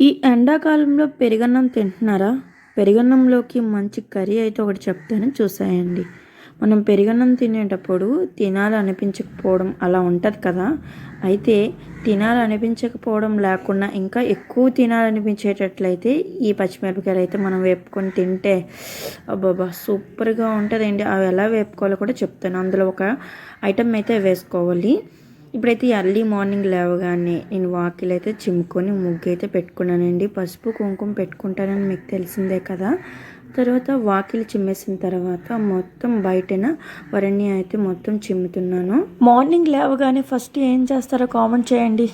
ఈ ఎండాకాలంలో పెరుగన్నం తింటున్నారా? పెరుగన్నంలోకి మంచి కర్రీ అయితే ఒకటి చెప్తాను చూసాయండి. మనం పెరుగన్నం తినేటప్పుడు తినాలనిపించకపోవడం అలా ఉంటుంది కదా? అయితే తినాలనిపించకపోవడం లేకుండా ఇంకా ఎక్కువ తినాలనిపించేటట్లయితే ఈ పచ్చిమిరపకాయలు అయితే మనం వేపుకొని తింటే అబ్బాబా సూపర్గా ఉంటుందండి. అవి ఎలా వేపుకోవాలో కూడా చెప్తాను. అందులో ఒక ఐటమ్ అయితే వేసుకోవాలి. ఇప్పుడైతే ఎర్లీ మార్నింగ్ లేవగానే నేను వాకిలు అయితే చిమ్ముకొని ముగ్గు అయితే పెట్టుకున్నానండి. పసుపు కుంకుమ పెట్టుకుంటానని మీకు తెలిసిందే కదా. తర్వాత వాకిలి చిమ్మేసిన తర్వాత మొత్తం బయటన వరణ్య అయితే మొత్తం చిమ్ముతున్నాను. మార్నింగ్ లేవగానే ఫస్ట్ ఏం చేస్తారో కామెంట్ చేయండి.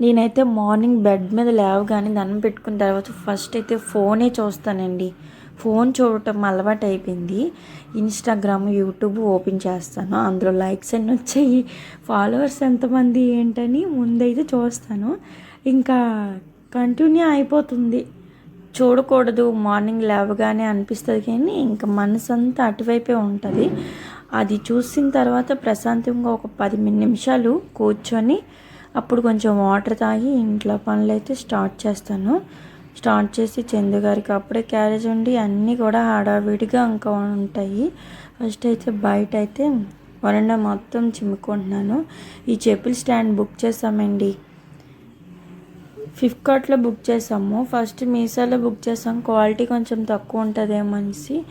నేనైతే మార్నింగ్ బెడ్ మీద లేవగానే దండం పెట్టుకున్న తర్వాత ఫస్ట్ అయితే ఫోనే చూస్తానండి. ఫోన్ చూడటం అలవాటు అయిపోయింది ఇన్స్టాగ్రామ్ యూట్యూబ్ ఓపెన్ చేస్తాను. అందులో లైక్స్ అన్నీ వచ్చాయి. ఫాలోవర్స్ ఎంతమంది ఏంటని ముందైతే చూస్తాను. ఇంకా కంటిన్యూ అయిపోతుంది. చూడకూడదు. మార్నింగ్ లేవగానే అనిపిస్తుంది కానీ ఇంకా మనసు అంతా అటువైపే ఉంటుంది. అది చూసిన తర్వాత ప్రశాంతంగా ఒక పది నిమిషాలు కూర్చొని అప్పుడు కొంచెం వాటర్ తాగి ఇంట్లో పనులు అయితే స్టార్ట్ చేస్తాను. స్టార్ట్ చేసి చందు గారికి అప్పుడే క్యారేజ్ ఉండి అన్నీ కూడా హడావిడిగా ఇంకా ఉంటాయి. ఫస్ట్ అయితే బయట అయితే వరండా మొత్తం చిమ్ముకుంటున్నాను. ఈ చెప్పుల స్టాండ్ బుక్ చేసామండి. ఫ్లిప్కార్ట్లో బుక్ చేసాము. ఫస్ట్ మీషోలో బుక్ చేసాం. క్వాలిటీ కొంచెం తక్కువ ఉంటుందేమో అనేసి.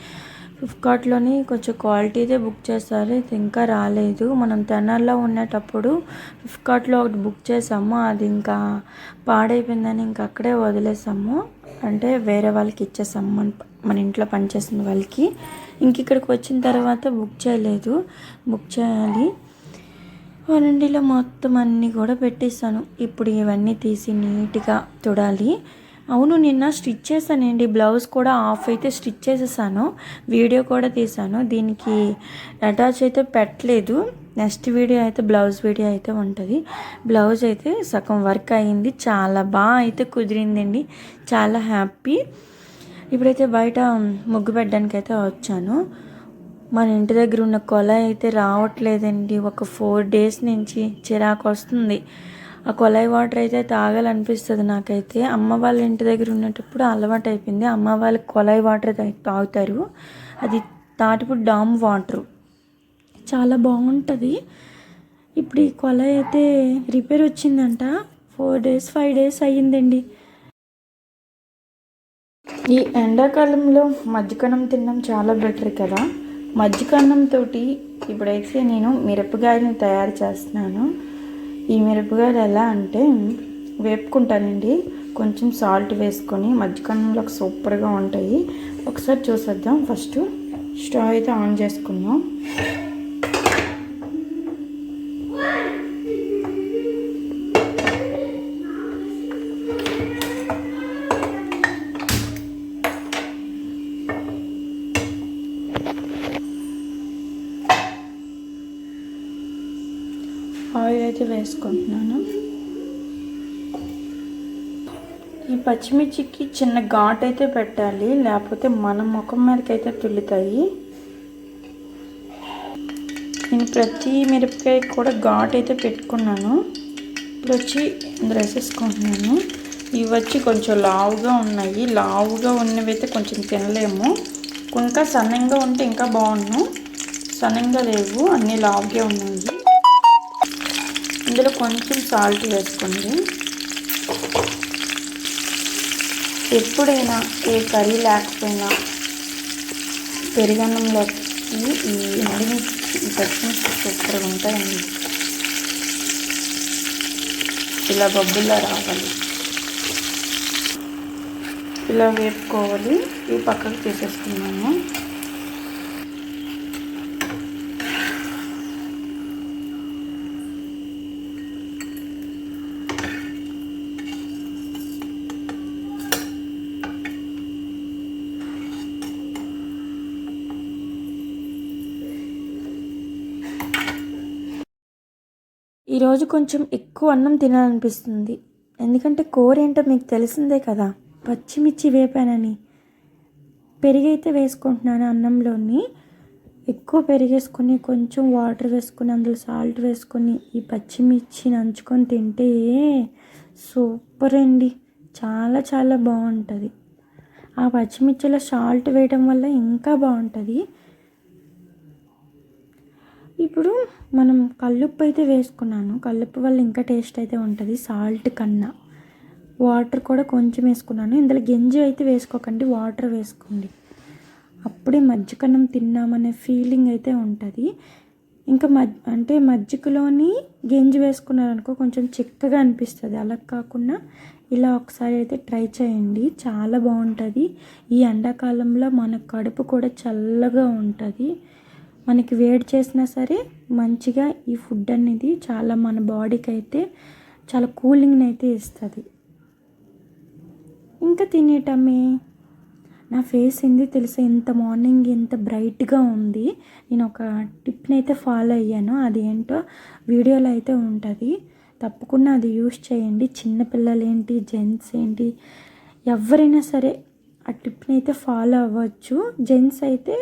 ఫ్లిప్కార్ట్లోని కొంచెం క్వాలిటీదే బుక్ చేస్తారు ఇది ఇంకా రాలేదు. మనం తెనాల్లో ఉండేటప్పుడు ఫ్లిప్కార్ట్లో ఒకటి బుక్ చేసాము అది ఇంకా పాడైపోయిందని ఇంకా అక్కడే వదిలేసాము. అంటే వేరే వాళ్ళకి ఇచ్చేసాము. మన మన ఇంట్లో పనిచేసిన వాళ్ళకి. ఇంక ఇక్కడికి వచ్చిన తర్వాత బుక్ చేయలేదు. బుక్ చేయాలి. వారండిలో మొత్తం అన్నీ కూడా పెట్టేస్తాను ఇప్పుడు ఇవన్నీ తీసి నీట్గా తుడాలి. అవును నిన్న స్టిచ్ చేశానండి. బ్లౌజ్ కూడా ఆఫ్ అయితే స్టిచ్ చేసేసాను. వీడియో కూడా తీసాను దీనికి అటాచ్ అయితే పెట్టలేదు. నెక్స్ట్ వీడియో అయితే బ్లౌజ్ వీడియో అయితే ఉంటుంది. బ్లౌజ్ అయితే సగం వర్క్ అయ్యింది చాలా బాగా అయితే కుదిరిందండి. చాలా హ్యాపీ. ఇప్పుడైతే బయట ముగ్గు పెట్టడానికి అయితే వచ్చాను. మన ఇంటి దగ్గర ఉన్న కొల అయితే రావట్లేదండి. ఒక ఫోర్ డేస్ నుంచి చిరాకు వస్తుంది. ఆ కొలాయి వాటర్ అయితే తాగాలనిపిస్తుంది నాకైతే. అమ్మ వాళ్ళ ఇంటి దగ్గర ఉన్నప్పుడు అలవాటు అయిపోయింది అమ్మ వాళ్ళకి కొలాయి వాటర్ తాగుతారు. అది తాటిపూడి డామ్ వాటరు. చాలా బాగుంటుంది. ఇప్పుడు ఈ కొలాయి అయితే రిపేర్ వచ్చిందంట. ఫోర్ డేస్ ఫైవ్ డేస్ అయ్యిందండి. ఈ ఎండాకాలంలో మజ్జిగన్నం తినడం చాలా బెటర్ కదా. మజ్జిగన్నంతో ఇప్పుడైతే నేను మిరపకాయలను తయారు చేస్తున్నాను. ఈ మిరపకాయలు ఎలా అంటే వేపుకుంటానండి. కొంచెం సాల్ట్ వేసుకొని మధ్యకాలంలో సూపర్గా ఉంటాయి. ఒకసారి చూసేద్దాం. ఫస్ట్ స్టవ్ అయితే ఆన్ చేసుకుందాం. పచ్చిమిర్చికి చిన్న ఘాట్ అయితే పెట్టాలి లేకపోతే మన ముఖం మీదకి అయితే తుల్లుతాయి. నేను ప్రతి మిరపకాయ కూడా ఘాట్ అయితే పెట్టుకున్నాను. ఇప్పుడు వచ్చి ఇందులో వేసేసుకుంటున్నాను. ఇవి వచ్చి కొంచెం లావుగా ఉన్నాయి. లావుగా ఉన్నవి అయితే కొంచెం తినలేము. ఇంకా సన్నంగా ఉంటే ఇంకా బాగున్నాను సన్నంగా లేవు అన్నీ లావుగా ఉన్నాయి. ఇందులో కొంచెం సాల్ట్ వేసుకోండి. ఎప్పుడైనా ఏ కర్రీ లేకపోయినా పెరుగన్నంలోకి ఈ ఎండుమిర్చి ఈ పచ్చిమిర్చి సూపర్గా ఉంటాయండి. ఇలా బొబ్బుల్లో రావాలి. ఇలా వేపుకోవాలి. ఈ పక్కకు తీసేసుకున్నాము. ఈరోజు కొంచెం ఎక్కువ అన్నం తినాలనిపిస్తుంది. ఎందుకంటే కూర ఏంటో మీకు తెలిసిందే కదా. పచ్చిమిర్చి వేపానని. పెరిగైతే వేసుకుంటున్నాను అన్నంలోని. ఎక్కువ పెరిగేసుకొని కొంచెం వాటర్ వేసుకుని అందులో సాల్ట్ వేసుకొని ఈ పచ్చిమిర్చి నంచుకొని తింటే సూపర్ అండి చాలా చాలా బాగుంటుంది. ఆ పచ్చిమిర్చిలో సాల్ట్ వేయడం వల్ల ఇంకా బాగుంటుంది. ఇప్పుడు మనం కల్లుప్పు అయితే వేసుకున్నాను. కల్లుప్పు వల్ల ఇంకా టేస్ట్ అయితే ఉంటుంది. సాల్ట్ కన్నా. వాటర్ కూడా కొంచెం వేసుకున్నాను. ఇందులో గింజ అయితే వేసుకోకండి. వాటర్ వేసుకోండి. అప్పుడే మజ్జికన్నం తిన్నామనే ఫీలింగ్ అయితే ఉంటుంది. ఇంకా మజ్ అంటే మజ్జిగలోని గింజ వేసుకున్నారనుకో కొంచెం చిక్కగా అనిపిస్తుంది. అలా కాకుండా ఇలా ఒకసారి అయితే ట్రై చేయండి. చాలా బాగుంటుంది. ఈ ఎండాకాలంలో మన కడుపు కూడా చల్లగా ఉంటుంది. మనకి వేడి చేసినా సరే మంచిగా ఈ ఫుడ్ అనేది చాలా మన బాడీకి అయితే చాలా కూలింగ్ని అయితే ఇస్తుంది. ఇంకా తినేటమే. నా ఫేస్ ఏంది తెలుసా? ఇంత మార్నింగ్ ఎంత బ్రైట్గా ఉంది. నేను ఒక టిప్ని అయితే ఫాలో అయ్యాను. అది ఏంటో వీడియోలో అయితే ఉంటుంది. తప్పకుండా అది యూస్ చేయండి. చిన్నపిల్లలు ఏంటి జెంట్స్ ఏంటి ఎవరైనా సరే ఆ టిప్ని అయితే ఫాలో అవ్వచ్చు. జెంట్స్ అయితే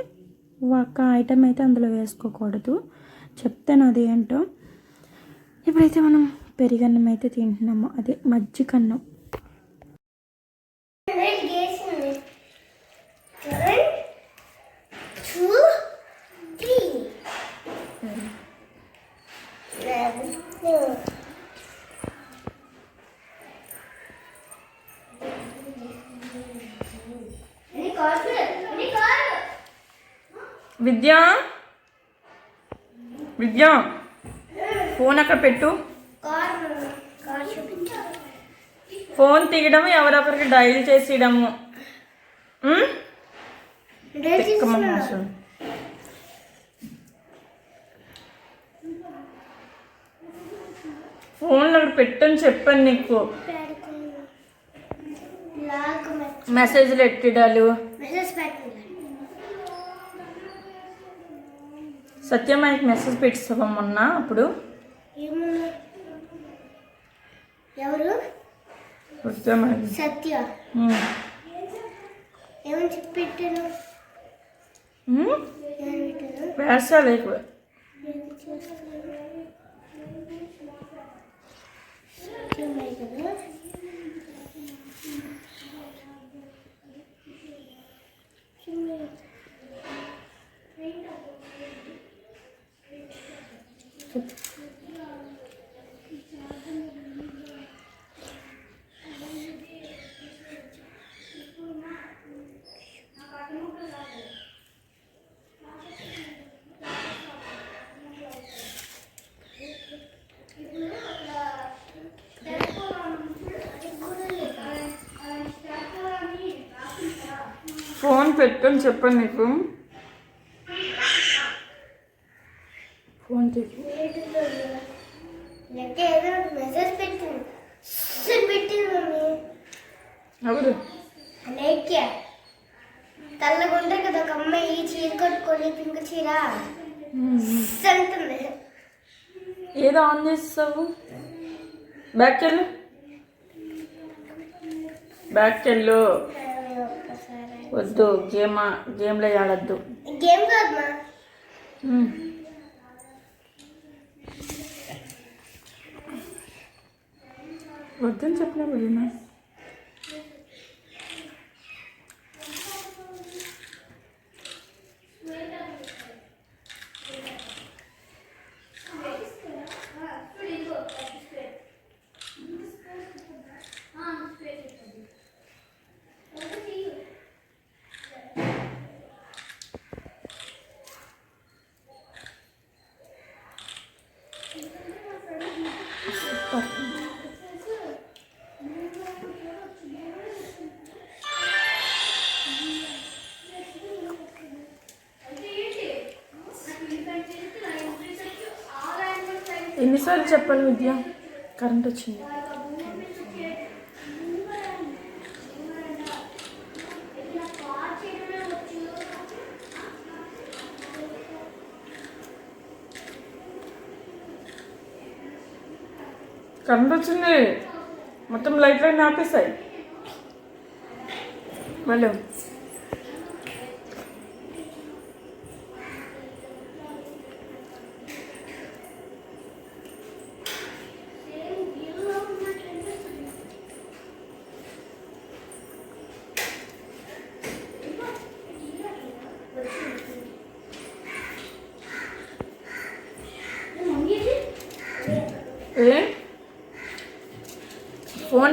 ఒక ఐటమ్ అయితే అందులో వేసుకోకూడదు. చెప్తాను అది ఏంటో ఇప్పుడైతే మనం పెరిగన్నం అయితే తింటున్నాము అదే మజ్జిగన్నం. విద్య? విద్య? ఫోన్ అక్కడ పెట్టు. ఫోన్ తీయడం ఎవరొకరికి డైల్ చేసేయడము. ఫోన్లో అక్కడ పెట్టని చెప్పాను నీకు. మెసేజ్లు ఎట్టిడాలు? మెసేజ్ పెట్టింది సత్యమాయకి మెసేజ్ పెట్టిస్తావా మొన్న అప్పుడు? ఎవరు? సత్యమాయ సత్య. ఏమని చెప్పి పెట్టాను ఏమని పెట్టాను వేసాలు ఎక్కువ. కదా? ఫోన్ పెట్టని చెప్పండి నీకు. ఫోన్ చెప్పు లెక్క ఏదో మెసేజ్ పెట్టింది. పెట్టింది మమ్మీ. ఎవరు లేఖ్య తెల్లగా ఉంటాయి కదా ఒక అమ్మాయి చీర కట్టుకొని పింక్ చీర? అంటుంది. ఏదో ఆన్ చేస్తావు? బ్యాక్ వెళ్ళు బ్యాక్ వెళ్ళు వద్దు గేమ్ గేమ్లో ఆడద్దు. గేమ్ కాదు వద్దని చెప్పినా వదినా ఎన్నిసార్లు చెప్పాలి విద్య? కరెంట్ వచ్చింది. కరెంట్ వచ్చింది. మొత్తం లైట్ లైట్ ఆపేసాయి. మళ్ళీ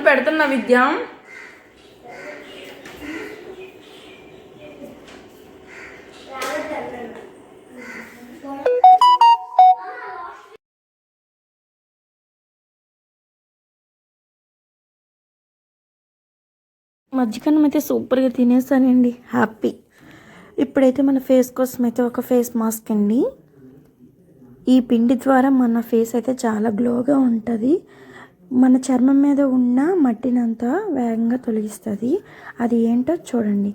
మొదలు పెడుతున్నా విద్య. మజ్జిగన్నం అయితే సూపర్గా తినేసానండి. హ్యాపీ ఇప్పుడైతే మన ఫేస్ కోసం అయితే ఒక ఫేస్ మాస్క్ అండి. ఈ పిండి ద్వారా మన ఫేస్ అయితే చాలా గ్లోగా ఉంటుంది. మన చర్మం మీద ఉన్న మట్టినంతా వేగంగా తొలగిస్తుంది. అది ఏంటో చూడండి.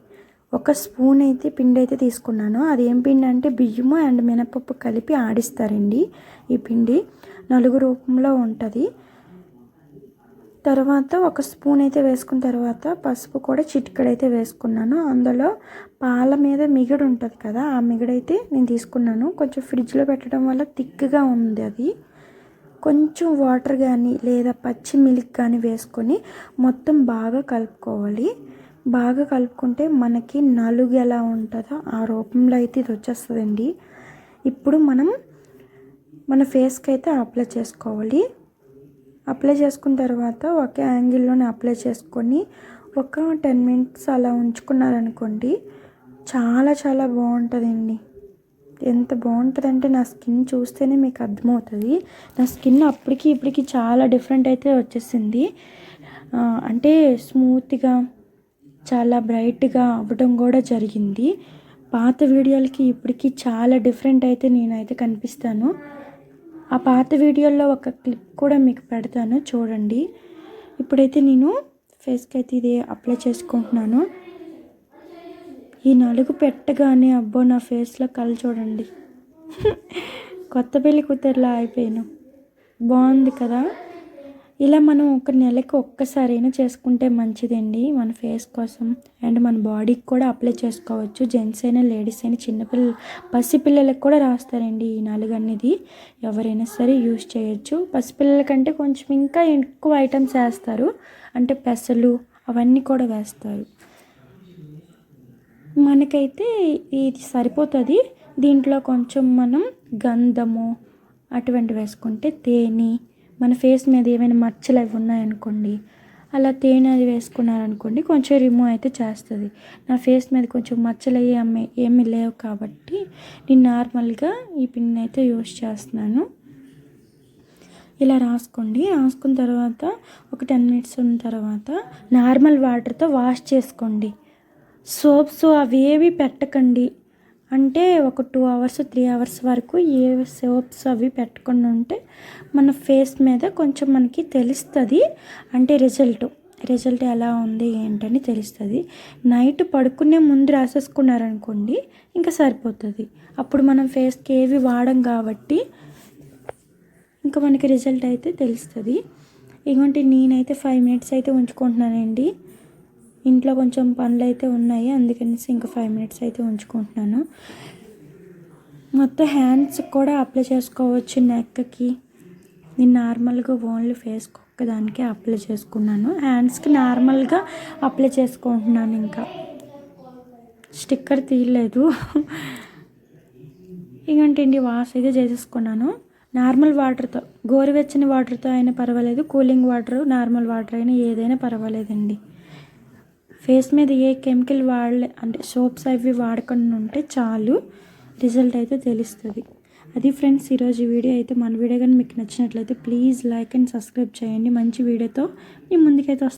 ఒక స్పూన్ అయితే పిండి అయితే తీసుకున్నాను. అది ఏం పిండి అంటే బియ్యము అండ్ మినపప్పు కలిపి ఆడిస్తారండి ఈ పిండి. నలుగు రూపంలో ఉంటుంది. తర్వాత ఒక స్పూన్ అయితే వేసుకున్న తర్వాత పసుపు కూడా చిటికడైతే వేసుకున్నాను. అందులో పాల మీద మిగడు ఉంటుంది కదా ఆ మిగడైతే నేను తీసుకున్నాను. కొంచెం ఫ్రిడ్జ్లో పెట్టడం వల్ల థిక్గా ఉంది అది. కొంచెం వాటర్ కానీ లేదా పచ్చి మిల్క్ కానీ వేసుకొని మొత్తం బాగా కలుపుకోవాలి. బాగా కలుపుకుంటే మనకి నలుగు ఎలా ఉంటుందో ఆ రూపంలో అయితే ఇది వచ్చేస్తుందండి. ఇప్పుడు మనం మన ఫేస్కి అయితే అప్లై చేసుకోవాలి. అప్లై చేసుకున్న తర్వాత ఒకే యాంగిల్లోనే అప్లై చేసుకొని ఒక టెన్ మినిట్స్ అలా ఉంచుకున్నారనుకోండి చాలా చాలా బాగుంటుందండి. ఎంత బాగుంటుందంటే నా స్కిన్ చూస్తేనే మీకు అర్థమవుతుంది. నా స్కిన్ అప్పటికి ఇప్పటికి చాలా డిఫరెంట్ అయితే వచ్చేసింది. అంటే స్మూత్గా చాలా బ్రైట్గా అవ్వడం కూడా జరిగింది. పాత వీడియోలకి ఇప్పటికి చాలా డిఫరెంట్ అయితే నేనైతే కనిపిస్తాను. ఆ పాత వీడియోల్లో ఒక క్లిప్ కూడా మీకు పెడతాను చూడండి. ఇప్పుడైతే నేను ఫేస్కి అయితే ఇది అప్లై చేసుకుంటున్నాను. ఈ నలుగు పెట్టగానే అబ్బో నా ఫేస్లో కళ్ళు చూడండి. కొత్త పెళ్ళి కూతురులా అయిపోయాను. బాగుంది కదా? ఇలా మనం ఒక నెలకి ఒక్కసారైనా చేసుకుంటే మంచిదండి మన ఫేస్ కోసం. అండ్ మన బాడీకి కూడా అప్లై చేసుకోవచ్చు. జెంట్స్ అయినా లేడీస్ అయినా చిన్నపిల్లలు పసిపిల్లలకు కూడా రాస్తారండి ఈ నలుగు అనేది ఎవరైనా సరే యూజ్ చేయొచ్చు. పసిపిల్లల కంటే కొంచెం ఇంకా ఎక్కువ ఐటమ్స్ వేస్తారు. అంటే పెసలు అవన్నీ కూడా వేస్తారు. మనకైతే ఇది సరిపోతుంది. దీంట్లో కొంచెం మనం గంధము అటువంటి వేసుకుంటే తేనె మన ఫేస్ మీద ఏమైనా మచ్చలు అవి ఉన్నాయనుకోండి అలా తేనె అది వేసుకున్నారనుకోండి కొంచెం రిమూవ్ అయితే చేస్తుంది. నా ఫేస్ మీద కొంచెం మచ్చలు అయ్యి అమ్మే ఏమీ లేవు కాబట్టి నేను నార్మల్గా ఈ పిన్ అయితే యూస్ చేస్తున్నాను. ఇలా రాసుకోండి. రాసుకున్న తర్వాత ఒక టెన్ మినిట్స్ ఉన్న తర్వాత నార్మల్ వాటర్తో వాష్ చేసుకోండి. సోప్స్ అవి ఏవి పెట్టకండి. అంటే ఒక టూ అవర్స్ త్రీ అవర్స్ వరకు ఏ సోప్స్ అవి పెట్టకుండా ఉంటే మన ఫేస్ మీద కొంచెం మనకి తెలుస్తుంది. అంటే రిజల్ట్ రిజల్ట్ ఎలా ఉంది ఏంటని తెలుస్తుంది. నైట్ పడుకునే ముందు రాసేసుకున్నారనుకోండి ఇంకా సరిపోతుంది. అప్పుడు మనం ఫేస్కి ఏవి వాడం కాబట్టి ఇంకా మనకి రిజల్ట్ అయితే తెలుస్తుంది. ఇగోంటి నేనైతే ఫైవ్ మినిట్స్ అయితే ఉంచుకుంటున్నానండి. ఇంట్లో కొంచెం పనులు అయితే ఉన్నాయి. అందుకనేసి ఇంకా ఫైవ్ మినిట్స్ అయితే ఉంచుకుంటున్నాను. మొత్తం హ్యాండ్స్ కూడా అప్లై చేసుకోవచ్చు నెక్కి నేను నార్మల్గా ఓన్లీ ఫేస్కి ఒక్కదానికే అప్లై చేసుకున్నాను. హ్యాండ్స్కి నార్మల్గా అప్లై చేసుకుంటున్నాను ఇంకా. స్టిక్కర్ తీయలేదు. ఇంకంటండి వాష్ అయితే చేసేసుకున్నాను. నార్మల్ వాటర్తో గోరువెచ్చని వాటర్తో అయినా పర్వాలేదు. కూలింగ్ వాటర్ నార్మల్ వాటర్ అయినా ఏదైనా పర్వాలేదండి. ఫేస్ మీద ఏ కెమికల్ వాడలే అంటే సోప్స్ అవి వాడకుండా ఉంటే చాలు. రిజల్ట్ అయితే తెలుస్తుంది. అది ఫ్రెండ్స్ ఈరోజు వీడియో అయితే మన వీడియో కానీ మీకు నచ్చినట్లయితే ప్లీజ్ లైక్ అండ్ సబ్స్క్రైబ్ చేయండి. మంచి వీడియోతో మీ ముందుకైతే